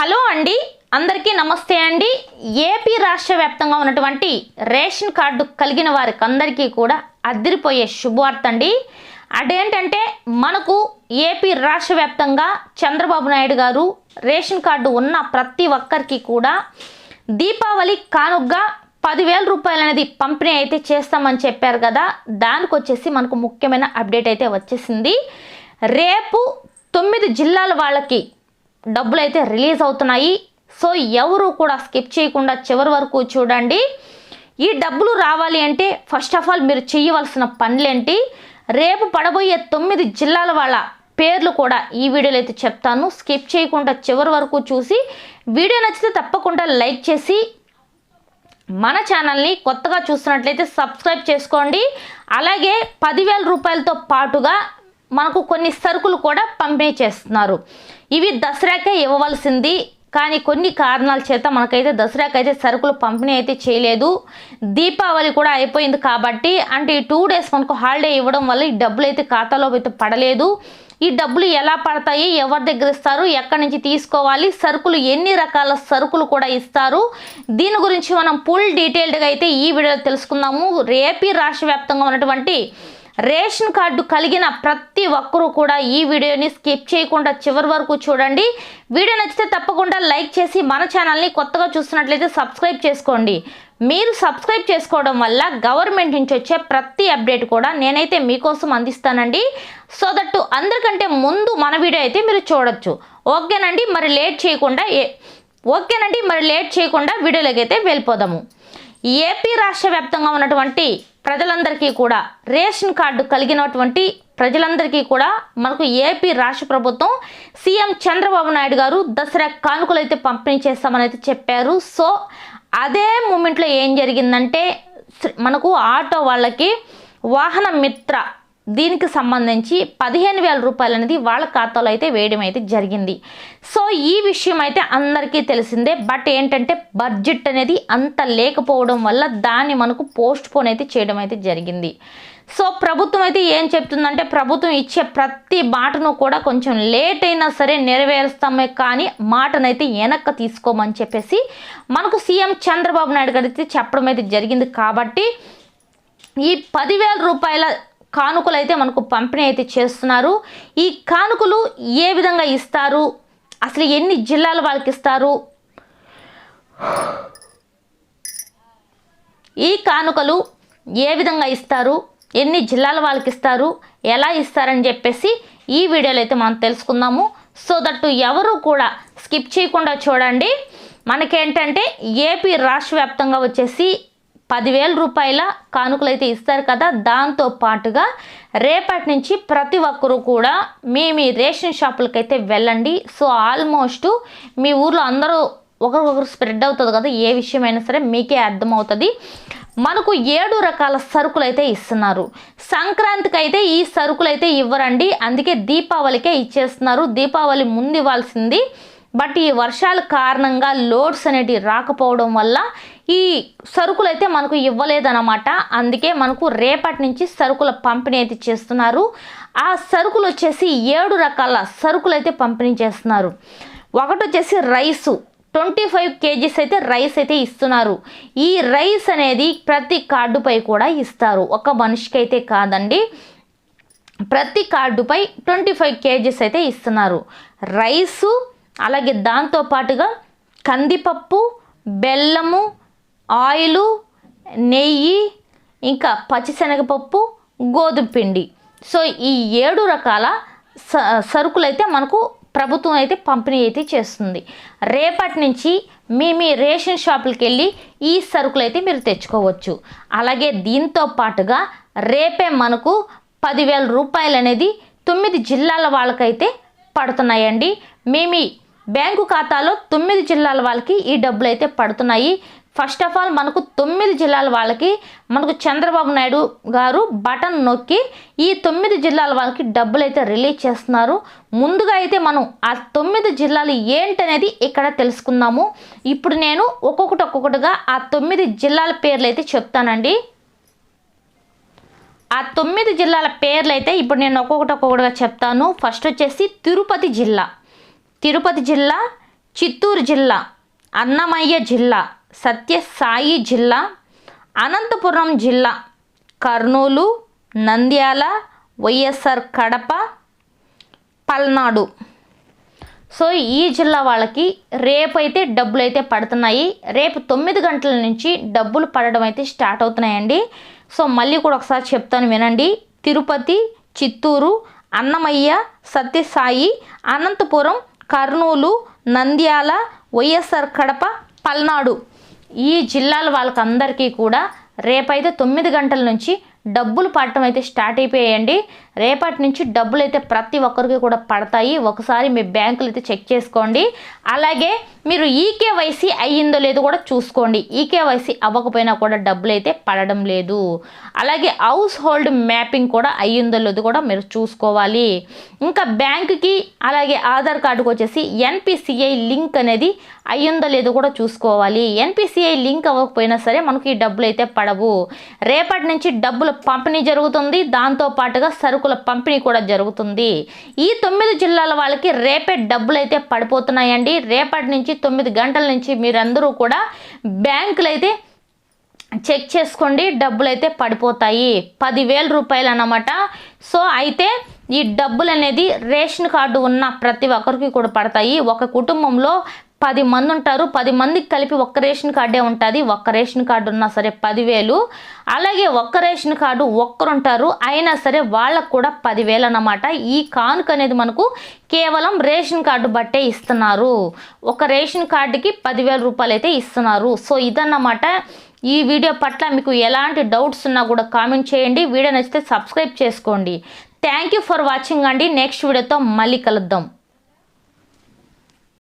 Hello అండి. అందరికీ నమస్తే అండి. ఏపీ రాష్ట్ర వ్యాప్తంగా ఉన్నటువంటి రేషన్ కార్డు కలిగిన వారికి అందరికీ కూడా అదిరిపోయే శుభవార్త అండి. అదేంటంటే మనకు ఏపీ రాష్ట్ర వ్యాప్తంగా చంద్రబాబు నాయుడు గారు రేషన్ కార్డు ఉన్న ప్రతి ఒక్కరికి కూడా దీపావళి కానుగ్గా పదివేల రూపాయలు అనేది పంపిణీ అయితే చేస్తామని చెప్పారు కదా. దానికి వచ్చేసి మనకు ముఖ్యమైన అప్డేట్ అయితే వచ్చేసింది. రేపు తొమ్మిది జిల్లాల వాళ్ళకి డబ్బులు అయితే రిలీజ్ అవుతున్నాయి. సో ఎవరు కూడా స్కిప్ చేయకుండా చివరి వరకు చూడండి. ఈ డబ్బులు రావాలి అంటే ఫస్ట్ ఆఫ్ ఆల్ మీరు చేయవలసిన పనులేంటి? రేపు పడబోయే తొమ్మిది జిల్లాల వాళ్ళ పేర్లు కూడా ఈ వీడియోలో అయితే చెప్తాను. స్కిప్ చేయకుండా చివరి వరకు చూసి వీడియో నచ్చితే తప్పకుండా లైక్ చేసి మన ఛానల్ని కొత్తగా చూస్తున్నట్లయితే సబ్స్క్రైబ్ చేసుకోండి. అలాగే పదివేల రూపాయలతో పాటుగా మనకు కొన్ని సరుకులు కూడా పంపిణీ చేస్తున్నారు. ఇవి దసరాకే ఇవ్వవలసింది. కానీ కొన్ని కారణాల చేత మనకైతే దసరాకి అయితే సరుకులు పంపిణీ అయితే చేయలేదు. దీపావళి కూడా అయిపోయింది కాబట్టి అంటే ఈ టూ డేస్ మనకు హాలిడే ఇవ్వడం వల్ల ఈ డబ్బులు అయితే ఖాతాలో అయితే పడలేదు. ఈ డబ్బులు ఎలా పడతాయి? ఎవరి దగ్గర ఇస్తారు? ఎక్కడి నుంచి తీసుకోవాలి? సరుకులు ఎన్ని రకాల సరుకులు కూడా ఇస్తారు? దీని గురించి మనం ఫుల్ డీటెయిల్డ్గా అయితే ఈ వీడియోలో తెలుసుకుందాము. రేపీ రాష్ట్ర వ్యాప్తంగా ఉన్నటువంటి రేషన్ కార్డు కలిగిన ప్రతి ఒక్కరూ కూడా ఈ వీడియోని స్కిప్ చేయకుండా చివరి వరకు చూడండి. వీడియో నచ్చితే తప్పకుండా లైక్ చేసి మన ఛానల్ని కొత్తగా చూస్తున్నట్లయితే సబ్స్క్రైబ్ చేసుకోండి. మీరు సబ్స్క్రైబ్ చేసుకోవడం వల్ల గవర్నమెంట్ నుంచి వచ్చే ప్రతి అప్డేట్ కూడా నేనైతే మీకోసం అందిస్తానండి. సో దట్ అందరికంటే ముందు మన వీడియో అయితే మీరు చూడొచ్చు. ఓకేనండి? మరి లేట్ చేయకుండా ఏ ఓకేనండి? మరి లేట్ చేయకుండా వీడియోలోకి అయితే వెళ్ళిపోదాము. ఏపీ రాష్ట్ర వ్యాప్తంగా ఉన్నటువంటి ప్రజలందరికీ కూడా రేషన్ కార్డు కలిగినటువంటి ప్రజలందరికీ కూడా మనకు ఏపీ రాష్ట్ర ప్రభుత్వం సీఎం చంద్రబాబు నాయుడు గారు దసరా కానుకలు అయితే పంపిణీ చేస్తామని అయితే చెప్పారు. సో అదే మూమెంట్లో ఏం జరిగిందంటే మనకు ఆటో వాళ్ళకి వాహన మిత్ర దీనికి సంబంధించి పదిహేను వేల రూపాయలు అనేది వాళ్ళ ఖాతాలో అయితే వేయడం అయితే జరిగింది. సో ఈ విషయం అయితే అందరికీ తెలిసిందే. బట్ ఏంటంటే బడ్జెట్ అనేది అంత లేకపోవడం వల్ల దాన్ని మనకు పోస్ట్ పోన్ అయితే చేయడం అయితే జరిగింది. సో ప్రభుత్వం అయితే ఏం చెప్తుందంటే ప్రభుత్వం ఇచ్చే ప్రతి మాటను కూడా కొంచెం లేట్ అయినా సరే నెరవేరుస్తామే కానీ మాటనైతే వెనక్కి తీసుకోమని చెప్పేసి మనకు సీఎం చంద్రబాబు నాయుడు గారు అయితే చెప్పడం అయితే జరిగింది. కాబట్టి ఈ పదివేల రూపాయల కానుకలు అయితే మనకు పంపిణీ అయితే చేస్తున్నారు. ఈ కానుకలు ఏ విధంగా ఇస్తారు? అసలు ఎన్ని జిల్లాల వాళ్ళకి ఇస్తారు? ఈ కానుకలు ఏ విధంగా ఇస్తారు? ఎన్ని జిల్లాల వాళ్ళకి ఇస్తారు? ఎలా ఇస్తారని చెప్పేసి ఈ వీడియోలో అయితే మనం తెలుసుకుందాము. సో దట్టు ఎవరు కూడా స్కిప్ చేయకుండా చూడండి. మనకేంటంటే ఏపీ రాష్ట్ర వ్యాప్తంగా వచ్చేసి పదివేల రూపాయల కానుకలు అయితే ఇస్తారు కదా. దాంతో పాటుగా రేపటి నుంచి ప్రతి ఒక్కరూ కూడా మీ మీ రేషన్ షాపులకైతే వెళ్ళండి. సో ఆల్మోస్ట్ మీ ఊర్లో అందరూ ఒకరికొకరు స్ప్రెడ్ అవుతుంది కదా. ఏ విషయమైనా సరే మీకే అర్థమవుతుంది. మనకు ఏడు రకాల సరుకులు అయితే ఇస్తున్నారు. సంక్రాంతికి అయితే ఈ సరుకులు అయితే ఇవ్వరండి. అందుకే దీపావళికే ఇచ్చేస్తున్నారు. దీపావళి ముందు ఇవ్వాల్సింది. బట్ ఈ వర్షాల కారణంగా లోడ్స్ అనేటివి రాకపోవడం వల్ల ఈ సరుకులు అయితే మనకు ఇవ్వలేదన్నమాట. అందుకే మనకు రేపటి నుంచి సరుకుల పంపిణీ అయితే చేస్తున్నారు. ఆ సరుకులు వచ్చేసి ఏడు రకాల సరుకులు అయితే పంపిణీ చేస్తున్నారు. ఒకటి వచ్చేసి రైసు. ట్వంటీ ఫైవ్ కేజీస్ అయితే రైస్ అయితే ఇస్తున్నారు. ఈ రైస్ అనేది ప్రతి కార్డుపై కూడా ఇస్తారు. ఒక మనిషికి అయితే కాదండి. ప్రతి కార్డుపై ట్వంటీ ఫైవ్ కేజీస్ అయితే ఇస్తున్నారు. రైసు అలాగే దాంతో పాటుగా కందిపప్పు బెల్లము ఆయిలు నెయ్యి ఇంకా పచ్చిశనగపప్పు గోధుమ పిండి. సో ఈ ఏడు రకాల స సరుకులైతే మనకు ప్రభుత్వం అయితే పంపిణీ అయితే చేస్తుంది. రేపటి నుంచి మీ మీ రేషన్ షాపులకి వెళ్ళి ఈ సరుకులు అయితే మీరు తెచ్చుకోవచ్చు. అలాగే దీంతో పాటుగా రేపే మనకు పదివేల రూపాయలు అనేది తొమ్మిది జిల్లాల వాళ్ళకైతే పడుతున్నాయండి. మీ మీ బ్యాంకు ఖాతాలో తొమ్మిది జిల్లాల వాళ్ళకి ఈ డబ్బులు అయితే పడుతున్నాయి. ఫస్ట్ ఆఫ్ ఆల్ మనకు తొమ్మిది జిల్లాల వాళ్ళకి మనకు చంద్రబాబు నాయుడు గారు బటన్ నొక్కి ఈ తొమ్మిది జిల్లాల వాళ్ళకి డబ్బులు అయితే రిలీజ్ చేస్తున్నారు. ముందుగా అయితే మనం ఆ తొమ్మిది జిల్లాలు ఏంటనేది ఇక్కడ తెలుసుకుందాము. ఇప్పుడు నేను ఒక్కొక్కటి ఒక్కొక్కటిగా ఆ తొమ్మిది జిల్లాల పేర్లు అయితే చెప్తానండి. ఆ తొమ్మిది జిల్లాల పేర్లు అయితే ఇప్పుడు నేను ఒక్కొక్కటి ఒక్కొక్కటిగా చెప్తాను. ఫస్ట్ వచ్చేసి తిరుపతి జిల్లా. తిరుపతి జిల్లా చిత్తూరు జిల్లా అన్నమయ్య జిల్లా. సత్యసాయి జిల్లా అనంతపురం జిల్లా కర్నూలు నంద్యాల వైఎస్ఆర్ కడప పల్నాడు. సో ఈ జిల్లా వాళ్ళకి రేపైతే డబ్బులు అయితే పడుతున్నాయి. రేపు తొమ్మిది గంటల నుంచి డబ్బులు పడడం అయితే స్టార్ట్ అవుతున్నాయండి. సో మళ్ళీ కూడా ఒకసారి చెప్తాను వినండి. తిరుపతి చిత్తూరు అన్నమయ్య సత్యసాయి అనంతపురం కర్నూలు నంద్యాల వైఎస్ఆర్ కడప పల్నాడు. ఈ జిల్లాల వాళ్ళకందరికీ కూడా రేపైతే తొమ్మిది గంటల నుంచి డబ్బులు పడటం అయితే స్టార్ట్ అయిపోయాయండి. రేపటి నుంచి డబ్బులు అయితే ప్రతి ఒక్కరికి కూడా పడతాయి. ఒకసారి మీ బ్యాంకులు అయితే చెక్ చేసుకోండి. అలాగే మీరు ఈకేవైసీ అయ్యిందో లేదో కూడా చూసుకోండి. ఈకేవైసీ అవ్వకపోయినా కూడా డబ్బులు అయితే పడడం లేదు. అలాగే హౌస్ హోల్డ్ మ్యాపింగ్ కూడా అయ్యిందో లేదో కూడా మీరు చూసుకోవాలి. ఇంకా బ్యాంకుకి అలాగే ఆధార్ కార్డుకు వచ్చేసి ఎన్పిసిఐ లింక్ అనేది అయ్యిందో లేదో కూడా చూసుకోవాలి. ఎన్పిసిఐ లింక్ అవ్వకపోయినా సరే మనకి ఈ డబ్బులు అయితే పడవు. రేపటి నుంచి డబ్బులు పంపిణీ జరుగుతుంది. దాంతో పాటుగా సరుకుల పంపిణీ కూడా జరుగుతుంది. ఈ తొమ్మిది జిల్లాల వాళ్ళకి రేపే డబ్బులు అయితే పడిపోతున్నాయండి. రేపటి నుంచి తొమ్మిది గంటల నుంచి మీరందరూ కూడా బ్యాంకులు అయితే చెక్ చేసుకోండి. డబ్బులు అయితే పడిపోతాయి. పదివేల రూపాయలు అన్నమాట సో అయితే ఈ డబ్బులు అనేది రేషన్ కార్డు ఉన్న ప్రతి ఒక్కరికి కూడా పడతాయి. ఒక కుటుంబంలో పది మంది ఉంటారు. పది మందికి కలిపి ఒక్క రేషన్ కార్డే ఉంటుంది. ఒక్క రేషన్ కార్డు ఉన్నా సరే పదివేలు. అలాగే ఒక్క రేషన్ కార్డు ఒక్కరుంటారు అయినా సరే వాళ్ళకు కూడా పదివేలు అన్నమాట. ఈ కానుక అనేది మనకు కేవలం రేషన్ కార్డు బట్టే ఇస్తున్నారు. ఒక రేషన్ కార్డుకి పదివేల రూపాయలు అయితే ఇస్తున్నారు. సో ఇదన్నమాట. ఈ వీడియో పట్ల మీకు ఎలాంటి డౌట్స్ ఉన్నా కూడా కామెంట్ చేయండి. వీడియో నచ్చితే సబ్స్క్రైబ్ చేసుకోండి. థ్యాంక్ యూ ఫర్ వాచింగ్ అండి. నెక్స్ట్ వీడియోతో మళ్ళీ కలుద్దాం.